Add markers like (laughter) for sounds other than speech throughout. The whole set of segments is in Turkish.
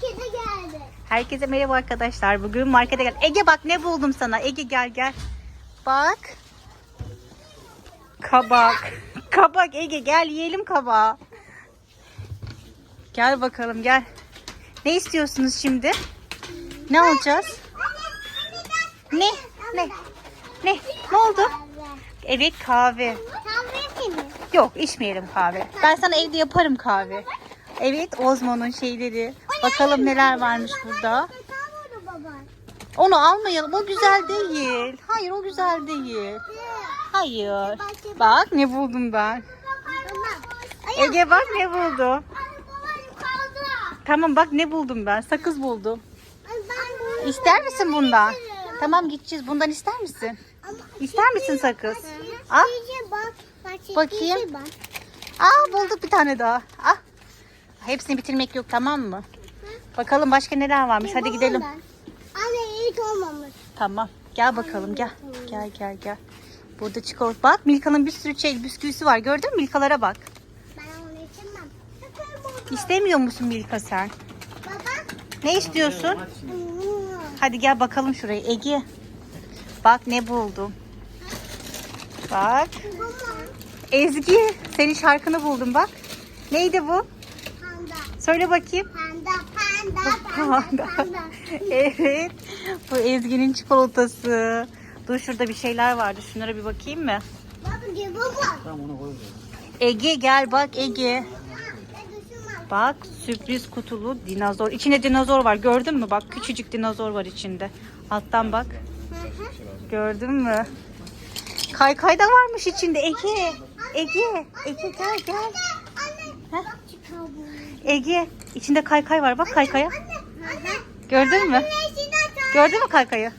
Herkese geldi. Herkese merhaba arkadaşlar. Bugün markete gel. Ege bak ne buldum sana. Ege gel gel. Bak. Kabak. (laughs) Kabak Ege gel yiyelim kabağı. Gel bakalım gel. Ne istiyorsunuz şimdi? Ne alacağız? Ne? Ne? Ne? Ne oldu? Evet kahve. Yok içmeyelim kahve. Ben sana evde yaparım kahve. Evet Ozmo'nun şeyleri. Bakalım neler varmış burada. Onu almayalım. O güzel değil. Hayır o güzel değil. Hayır. Bak ne buldum ben. Ege bak ne buldum. Tamam bak ne buldum ben. Sakız buldum. İster misin bundan? Tamam gideceğiz. Bundan ister misin? İster misin sakız? Al. Bakayım. Aa bulduk bir tane daha. Ah. Hepsini bitirmek yok tamam mı? Bakalım başka neler varmış. Hadi gidelim. Anne hiç olmamış. Tamam. Gel bakalım gel. Gel gel gel. Burada çikolata. Bak Milka'nın bir sürü şey bisküvisi var. Gördün mü? Milka'lara bak. Ben onu içemem. İstemiyor musun Milka sen? Baba. Ne istiyorsun? Hadi gel bakalım şuraya. Ege. Bak ne buldum. Bak. Ezgi. Senin şarkını buldum bak. Neydi bu? Panda. Söyle bakayım. Panda. (laughs) Evet. Bu Ezgi'nin çikolatası. Dur şurada bir şeyler vardı. Şunlara bir bakayım mı? Baba gel baba. Ege gel bak Ege. Bak sürpriz kutulu dinozor. İçinde dinozor var. Gördün mü? Bak küçücük dinozor var içinde. Alttan bak. Gördün mü? Kaykay da varmış içinde Ege. Ege. Ege gel gel. Heh. Ege. içinde kaykay var. Bak kaykaya. Anne. Anne. Gördün mü? Anne. Gördün mü kaykayı?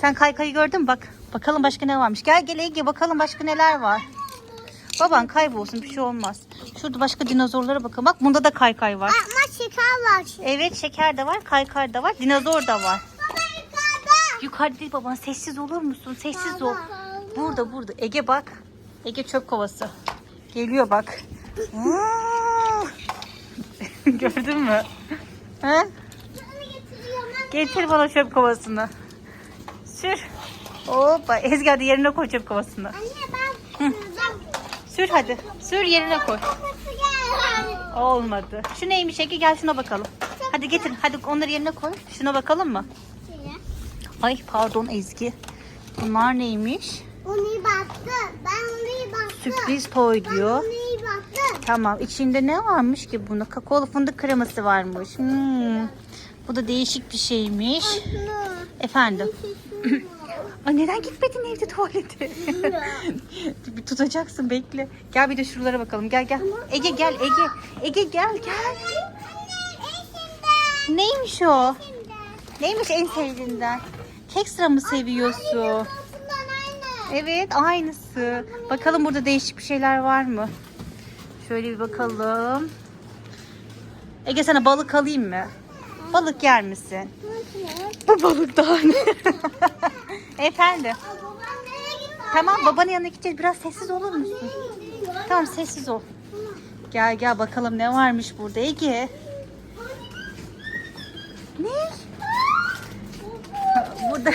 Sen kaykayı gördün mü? Bak. Bakalım başka ne varmış. Gel gel Ege bakalım başka neler var. Baban kaybolsun bir şey olmaz. Şurada başka dinozorlara bakalım. Bak bunda da kaykay var. Ama şeker var. Evet şeker de var, kaykay da var, dinozor da var. Baba yukarıda. Yukarıda değil baban sessiz olur musun? Sessiz ol. Burada burada. Ege bak. Ege çöp kovası. Geliyor bak. Gördün mü? He? Getir bana çöp kovasını. Sür. Hoppa. Ezgi hadi yerine koy çöp kovasını. Anne ben. Sür hadi. Sür yerine koy. Olmadı. Şu neymiş Ege gel şuna bakalım. Hadi getir. Hadi onları yerine koy. Şuna bakalım mı? Ay pardon Ezgi. Bunlar neymiş? Onu baktı. Ben onu baktım. Sürpriz toy Ben diyor. onu iyi baktım. Tamam. içinde ne varmış ki bunda? Kakaolu fındık kreması varmış. Hmm. Bu da değişik bir şeymiş. Şunu. Efendim. (laughs) Ay neden gitmedin evde tuvalete? (laughs) bir tutacaksın bekle. Gel bir de şuralara bakalım. Gel gel. Ege gel Ege. Ege gel gel. Neymiş o? Neymiş en sevdiğinden? Kek sıra mı seviyorsun? Evet aynısı. Bakalım burada değişik bir şeyler var mı? Şöyle bir bakalım. Ege sana balık alayım mı? Balık yer misin? Bu balık daha ne? (laughs) Efendim. Tamam babanın yanına gideceğiz. Biraz sessiz olur musun? Tamam sessiz ol. Gel gel bakalım ne varmış burada Ege. Ne? (laughs) Burada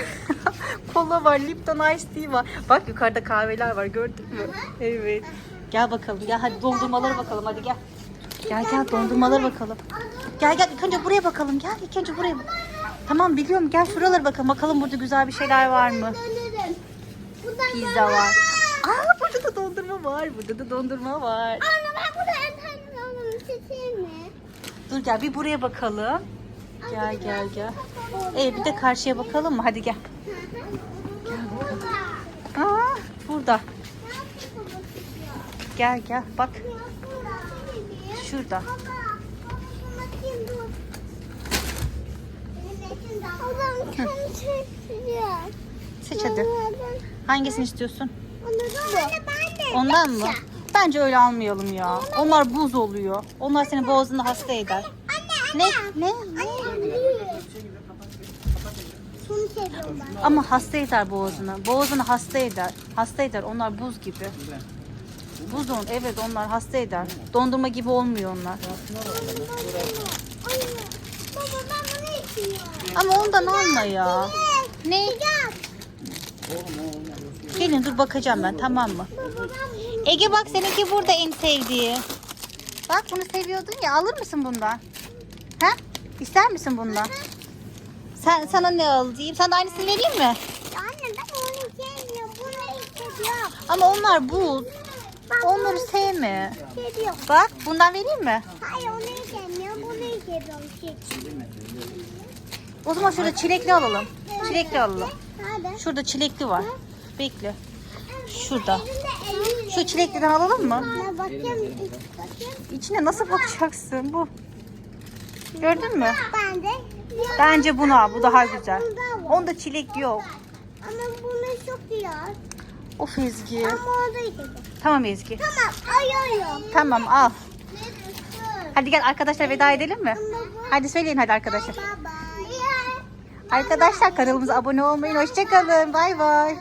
(laughs) kola var, Lipton Ice Tea var. Bak yukarıda kahveler var gördün mü? Evet. Gel bakalım gel hadi dondurmalara bakalım hadi gel. Gel gel dondurmalara bakalım. Gel gel ilk önce buraya bakalım gel ilk önce buraya. Tamam biliyorum gel şuralara bakalım bakalım burada güzel bir şeyler var mı? Pizza var. Aa burada da dondurma var. Burada da dondurma var. Anne ben burada en tane olanı seçeyim mi? Dur gel bir buraya bakalım. Gel gel gel. Ee bir de karşıya bakalım mı? Hadi gel. Aa burada. Gel gel bak şurada. Seç hadi. Hangisini istiyorsun? Ondan mı? Bence öyle almayalım ya. Onlar buz oluyor. Onlar seni boğazında hasta eder. Ne? Ne? Ama hasta eder boğazını. Boğazını hasta eder. Hasta eder. Onlar buz gibi. Buz on. Evet onlar hasta eder. Dondurma gibi olmuyor onlar. Baba ben bunu istiyorum. Ama ondan alma ya. Ne? Gelin dur bakacağım ben tamam mı? Ege bak seninki burada en sevdiği. Bak bunu seviyordun ya alır mısın bundan? Ha? İster misin bundan? Sen sana ne alayım? Sana aynısını vereyim mi? Anne ben onu sevmiyorum. Bunu istiyorum. Ama onlar bul. Ben Onları sevme. bunu seviyorum. Bak bundan vereyim mi? Hayır onu sevmiyorum. Bunu seviyorum. O zaman şurada çilekli alalım. Çilekli alalım. Nerede? Şurada çilekli var. Bekle. Şurada. Şu çilekliden alalım mı? Bakayım. İçine nasıl bakacaksın bu? Gördün mü? Ben de. Bence bunu al. Bu daha güzel. Onda çilek yok. Ama bunu çok iyi. Of Ezgi. Ama orada yiyeceğim. Tamam Ezgi. Tamam ayıyorum. Tamam al. Hadi gel arkadaşlar veda edelim mi? Hadi söyleyin hadi arkadaşlar. Arkadaşlar kanalımıza abone olmayı, hoşçakalın. Bay bay.